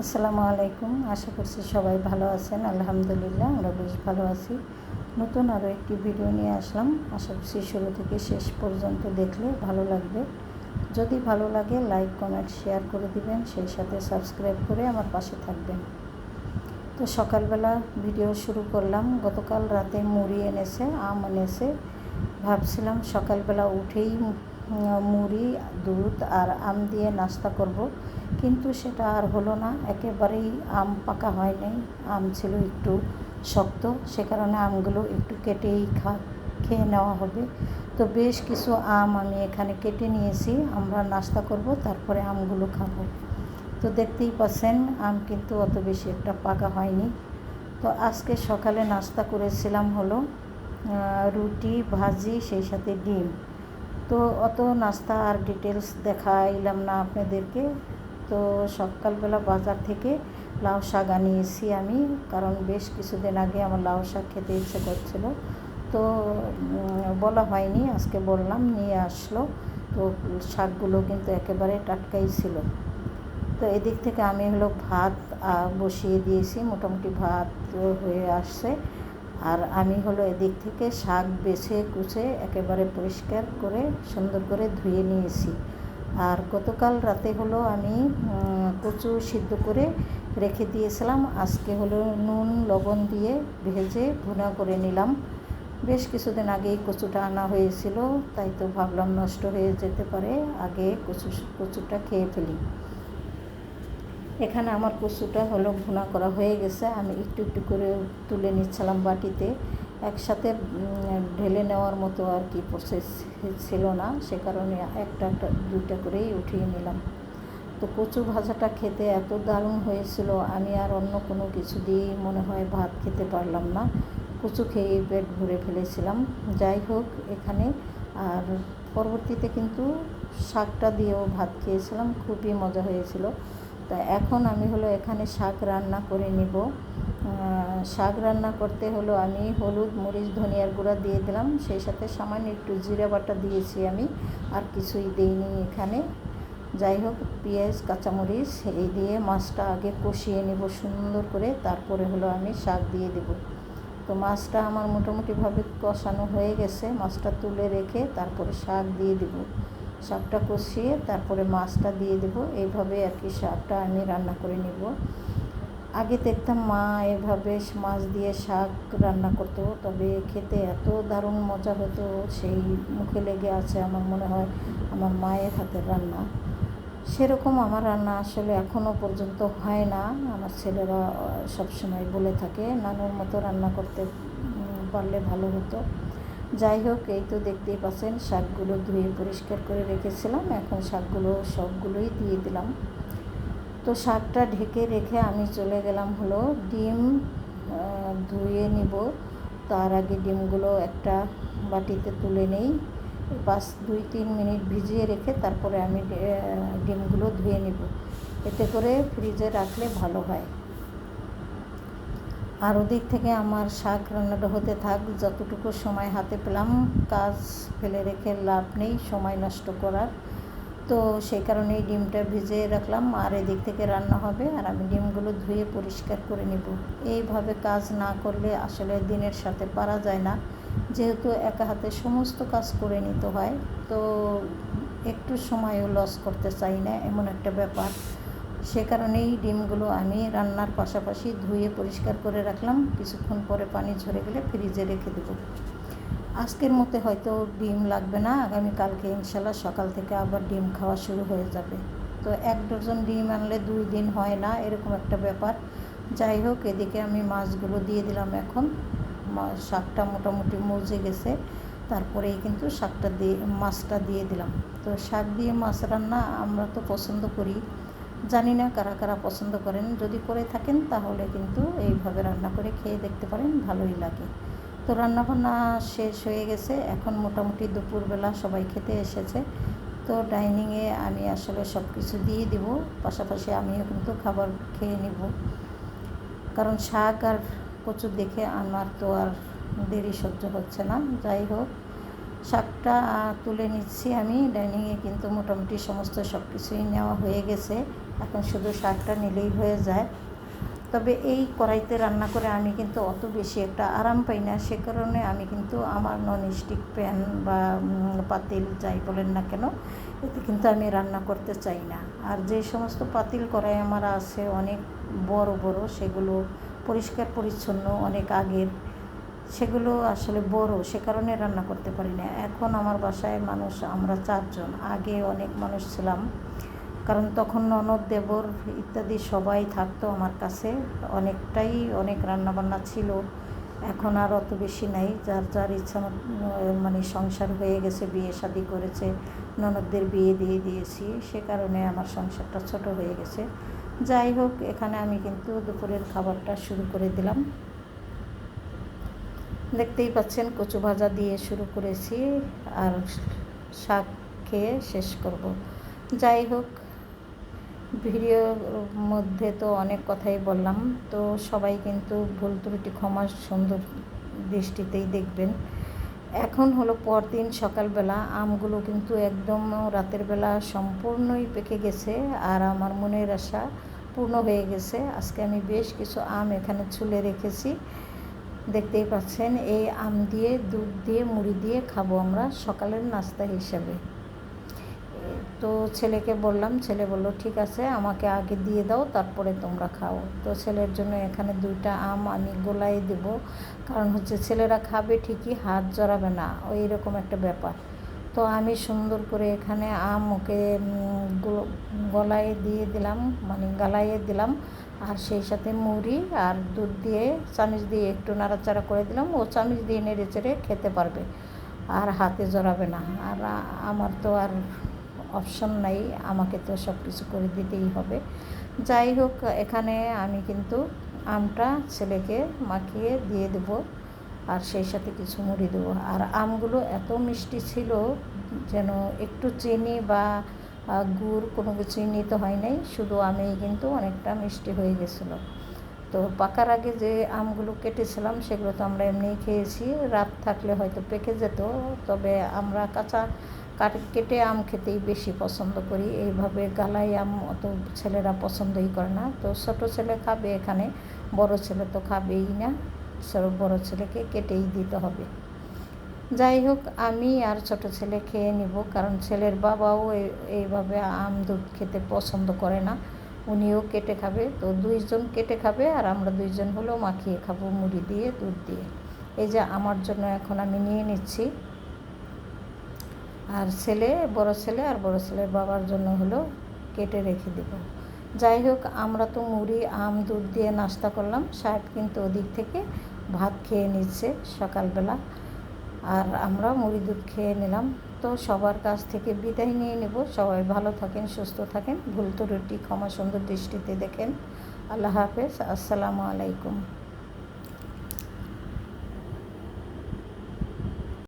আসসালামু আলাইকুম। আশা করছি সবাই ভালো আছেন। আলহামদুলিল্লাহ, আমরা বেশ ভালো আছি। নতুন আরও একটি ভিডিও নিয়ে আসলাম। আশা করছি শুরু থেকে শেষ পর্যন্ত দেখলে ভালো লাগবে। যদি ভালো লাগে, লাইক, কমেন্ট, শেয়ার করে দিবেন। সেই সাথে সাবস্ক্রাইব করে আমার পাশে থাকবেন। তো সকালবেলা ভিডিও শুরু করলাম। গতকাল রাতে মুড়ি এনেছে, আম এনেছে। ভাবছিলাম সকালবেলা উঠেই মুড়ি, দুধ আর আম দিয়ে নাস্তা করব। কিন্তু সেটা আর হলো না। একেবারেই আম পাকা হয় নাই। আম ছিল একটু শক্ত। সে কারণে আমগুলো একটু কেটেই খা, খেয়ে নেওয়া হবে। তো বেশ কিছু আম আমি এখানে কেটে নিয়েছি। আমরা নাস্তা করব, তারপরে আমগুলো খাব। তো দেখতেই পাচ্ছেন, আম কিন্তু অত বেশি একটা পাকা হয়নি। তো আজকে সকালে নাস্তা করেছিলাম হলো রুটি, ভাজি, সেই সাথে ডিম। তো অত নাস্তা আর ডিটেলস দেখা দেখাইলাম না আপনাদেরকে। তো সকালবেলা বাজার থেকে লাউ শাক আনিয়েছি আমি, কারণ বেশ কিছুদিন আগে আমার লাউ শাক খেতে ইচ্ছে করছিল। তো বলা হয়নি, আজকে বললাম নিয়ে আসলো। তো শাকগুলো কিন্তু একেবারে টাটকাই ছিল। তো এদিক থেকে আমি হলো ভাত বসিয়ে দিয়েছি। মোটামুটি ভাত হয়ে আসছে। আর আমি হলো এদিক থেকে শাক বেছে কুচে একেবারে পরিষ্কার করে সুন্দর করে ধুয়ে নিয়েছি। আর গতকাল রাতে হলো আমি কচু সিদ্ধ করে রেখে দিয়েছিলাম। আজকে হলো নুন, লবণ দিয়ে ভেজে ভুনা করে নিলাম। বেশ কিছুদিন আগেই কচুটা আনা হয়েছিল, তাই তো ভাবলাম নষ্ট হয়ে যেতে পারে, আগে কচু, কচুটা খেয়ে ফেলি। এখানে আমার কচুটা হলো ভুনা করা হয়ে গেছে। আমি একটু একটু করে তুলে নিচ্ছিলাম বাটিতে। একসাথে ঢেলে নেওয়ার মতো আর কি প্রসেস ছিল না। সে কারণে একটা একটা, দুইটা করেই উঠিয়ে নিলাম। তো কচু ভাজাটা খেতে এত দারুণ হয়েছিল। আমি আর অন্য কোনো কিছু দিয়েই মনে হয় ভাত খেতে পারলাম না। কচু খেয়ে পেট ভরে ফেলেছিলাম। যাই হোক, এখানে আর পরবর্তীতে কিন্তু শাকটা দিয়েও ভাত খেয়েছিলাম। খুবই মজা হয়েছিল। তা এখন আমি হলো এখানে শাক রান্না করে নিব। শাক রান্না করতে হলো আমি হলুদ, মরিচ, ধনিয়ার গুঁড়া দিয়ে দিলাম। সেই সাথে সামান্য একটু জিরা বাটা দিয়েছি আমি, আর কিছুই দিইনি এখানে। যাই হোক, পেঁয়াজ, কাঁচামরিচ, এই দিয়ে মাছটা আগে কষিয়ে নেব সুন্দর করে, তারপরে হলো আমি শাক দিয়ে দেব। তো মাছটা আমার মোটামুটিভাবে কষানো হয়ে গেছে, মাছটা তুলে রেখে তারপরে শাক দিয়ে দেব। শাকটা কষিয়ে তারপরে মাছটা দিয়ে দেব। এইভাবে আর কি শাকটা আমি রান্না করে নেব। আগে দেখতাম মা এভাবে মাছ দিয়ে শাক রান্না করতো, তবে খেতে এত দারুণ মজা হতো, সেই মুখে লেগে আছে আমার মনে হয় আমার মায়ের হাতের রান্না। সেরকম আমার রান্না আসলে এখনও পর্যন্ত হয় না। আমার ছেলেরা সবসময় বলে থাকে, নানুর মতো রান্না করতে পারলে ভালো হতো। যাই হোক, এই তো দেখতেই পাচ্ছেন, শাকগুলো ধুয়ে পরিষ্কার করে রেখেছিলাম। এখন শাকগুলো সবগুলোই দিয়ে দিলাম। তো শাকটা ঢেকে রেখে আমি চলে গেলাম হলো ডিম ধুয়ে নিব। তার আগে ডিমগুলো একটা বাটিতে তুলে নেই। পাঁচ, দুই, তিন মিনিট ভিজিয়ে রেখে তারপরে আমি ডিমগুলো ধুয়ে নিব। এতে করে ফ্রিজে রাখলে ভালো হয়। আর ওদিক থেকে আমার শাক রান্নাটা হতে থাক, যতটুকু সময় হাতে পেলাম, কাজ ফেলে রেখে লাভ নেই, সময় নষ্ট করার। তো সেই কারণেই ডিমটা ভিজিয়ে রাখলাম, আর এদিক থেকে রান্না হবে, আর আমি ডিমগুলো ধুয়ে পরিষ্কার করে নেব। এইভাবে কাজ না করলে আসলে দিনের সাথে পারা যায় না। যেহেতু একা হাতে সমস্ত কাজ করে নিতে হয়, তো একটু সময়ও লস করতে চাই না, এমন একটা ব্যাপার। সে কারণেই ডিমগুলো আমি রান্নার পাশাপাশি ধুয়ে পরিষ্কার করে রাখলাম। কিছুক্ষণ পরে পানি ঝরে গেলে ফ্রিজে রেখে দেবো। আজকের মতে হয়তো ডিম লাগবে না। আগামীকালকে ইনশাল্লাহ সকাল থেকে আবার ডিম খাওয়া শুরু হয়ে যাবে। তো এক ডজন ডিম আনলে দুই দিন হয় না, এরকম একটা ব্যাপার। যাই হোক, এদিকে আমি মাছগুলো দিয়ে দিলাম এখন। শাকটা মোটামুটি মজে গেছে। তারপরেই কিন্তু শাকটা দিয়ে, মাছটা দিয়ে দিলাম। তো শাক দিয়ে মাছ রান্না আমরা তো পছন্দ করি। জানি না কারা কারা পছন্দ করেন। যদি করে থাকেন তাহলে কিন্তু এইভাবে রান্না করে খেয়ে দেখতে পারেন, ভালোই লাগে। তো রান্নাবান্না শেষ হয়ে গেছে। এখন মোটামুটি দুপুরবেলা সবাই খেতে এসেছে। তো ডাইনিংয়ে আমি আসলে সব কিছু দিয়ে দিব। পাশাপাশি আমিও কিন্তু খাবার খেয়ে নিব। কারণ শাক আর কচু দেখে আমার তো আর দেরি সহ্য হচ্ছে না। যাই হোক শাকটা তুলে নিচ্ছি আমি। ডাইনিংয়ে কিন্তু মোটামুটি সমস্ত সব কিছুই নেওয়া হয়ে গেছে। এখন শুধু শাকটা নিলেই হয়ে যায়। তবে এই কড়াইতে রান্না করে আমি কিন্তু অত বেশি একটা আরাম পাই না। সে কারণে আমি কিন্তু আমার নন স্টিক প্যান বা পাতিল যাই বলেন না কেন, এতে কিন্তু আমি রান্না করতে চাই না। আর যে সমস্ত পাতিল কড়াই আমার আছে, অনেক বড় বড়, সেগুলো পরিষ্কার পরিচ্ছন্ন, অনেক আগের সেগুলো আসলে বড়, সে কারণে রান্না করতে পারি না। এখন আমার বাসায় মানুষ, আমরা চারজন, আগে অনেক মানুষ ছিলাম। কারণ তখন ননদ, দেবর ইত্যাদি সবাই থাকতো আমার কাছে। অনেকটাই অনেক রান্নাবান্না ছিল। এখন আর অত বেশি নাই। যার যার ইচ্ছা মানে সংসার হয়ে গেছে, বিয়ে শাদি করেছে, ননদদের বিয়ে দিয়ে দিয়েছি, সে কারণে আমার সংসারটা ছোট হয়ে গেছে। যাই হোক, এখানে আমি কিন্তু দুপুরের খাবারটা শুরু করে দিলাম। দেখতেই পাচ্ছেন, কচু ভাজা দিয়ে শুরু করেছি আর শাক খেয়ে শেষ করব। যাই হোক, ভিডিওর মধ্যে তো অনেক কথাই বললাম, তো সবাই কিন্তু ভুল ত্রুটি ক্ষমা সুন্দর দৃষ্টিতেই দেখবেন। এখন হলো পরদিন সকালবেলা, আমগুলো কিন্তু একদম রাতের বেলা সম্পূর্ণই পেকে গেছে আর আমার মনের আশা পূর্ণ হয়ে গেছে। আজকে আমি বেশ কিছু আম এখানে ছুলে রেখেছি। দেখতেই পাচ্ছেন, এই আম দিয়ে, দুধ দিয়ে, মুড়ি দিয়ে খাব আমরা সকালের নাস্তা হিসেবে। তো ছেলেকে বললাম, ছেলে বলল, ঠিক আছে, আমাকে আগে দিয়ে দাও, তারপরে তোমরা খাও। তো ছেলের জন্য এখানে দুইটা আম আমি গোলায় দেব, কারণ হচ্ছে ছেলেরা খাবে ঠিকই, হাত জড়াবে না, ওই রকম একটা ব্যাপার। তো আমি সুন্দর করে এখানে আম ওকে গলায় দিয়ে দিলাম মানে গালাইয়ে দিলাম আর সেই সাথে মুড়ি আর দুধ দিয়ে, চামিচ দিয়ে একটু নাড়াচাড়া করে দিলাম। ও চামিচ দিয়ে নেড়ে চেড়ে খেতে পারবে আর হাতে জড়াবে না। আর আমার তো আর অপশন নাই, আমাকে তো সব কিছু করে দিতেই হবে। যাই হোক, এখানে আমি কিন্তু আমটা ছেলেকে মাখিয়ে দিয়ে দেব আর সেই সাথে কিছু মুড়ি দেবো। আর আমগুলো এত মিষ্টি ছিল যেন একটু চিনি বা গুড় কোনো কিছুই নিতে হয় নাই, শুধু আমি কিন্তু অনেকটা মিষ্টি হয়ে গেছিল। তো পাকার আগে যে আমগুলো কেটেছিলাম, সেগুলো তো আমরা এমনিই খেয়েছি, রাত থাকলে হয়তো পেকে যেত, তবে আমরা কাঁচা কাট, কেটে আম খেতেই বেশি পছন্দ করি। এইভাবে গালাই আম অত ছেলেরা পছন্দই করে না। তো ছোটো ছেলে খাবে এখানে, বড় ছেলে তো খাবেই না বড় ছেলেকে কেটেই দিতে হবে। যাই হোক, আমি আর ছোট ছেলে খেয়ে নিব, কারণ ছেলের বাবাও এই- এইভাবে আম, দুধ খেতে পছন্দ করে না। উনিও কেটে খাবে, তো দুইজন কেটে খাবে আর আমরা দুইজন হলেও মাখিয়ে খাব মুড়ি দিয়ে, দুধ দিয়ে। এই যে আমার জন্য এখন আমি নিয়ে নিচ্ছি। আর ছেলে, বড় ছেলে আর বড় ছেলের বাবার জন্য হলো কেটে রেখে দেব। যাই হোক, আমরা তো মুড়ি, আম, দুধ দিয়ে নাস্তা করলাম। সাহেব কিন্তু ওদিক থেকে ভাত খেয়ে নিচ্ছে সকালবেলা। আর আমরা মুড়ি দুধ খেয়ে নিলাম। তো সবার কাছ থেকে বিদায় নিয়ে নেব। সবাই ভালো থাকেন, সুস্থ থাকেন। ভুল তো রুটি ক্ষমা সুন্দর দৃষ্টিতে দেখেন। আল্লাহ হাফেজ। আসসালামু আলাইকুম।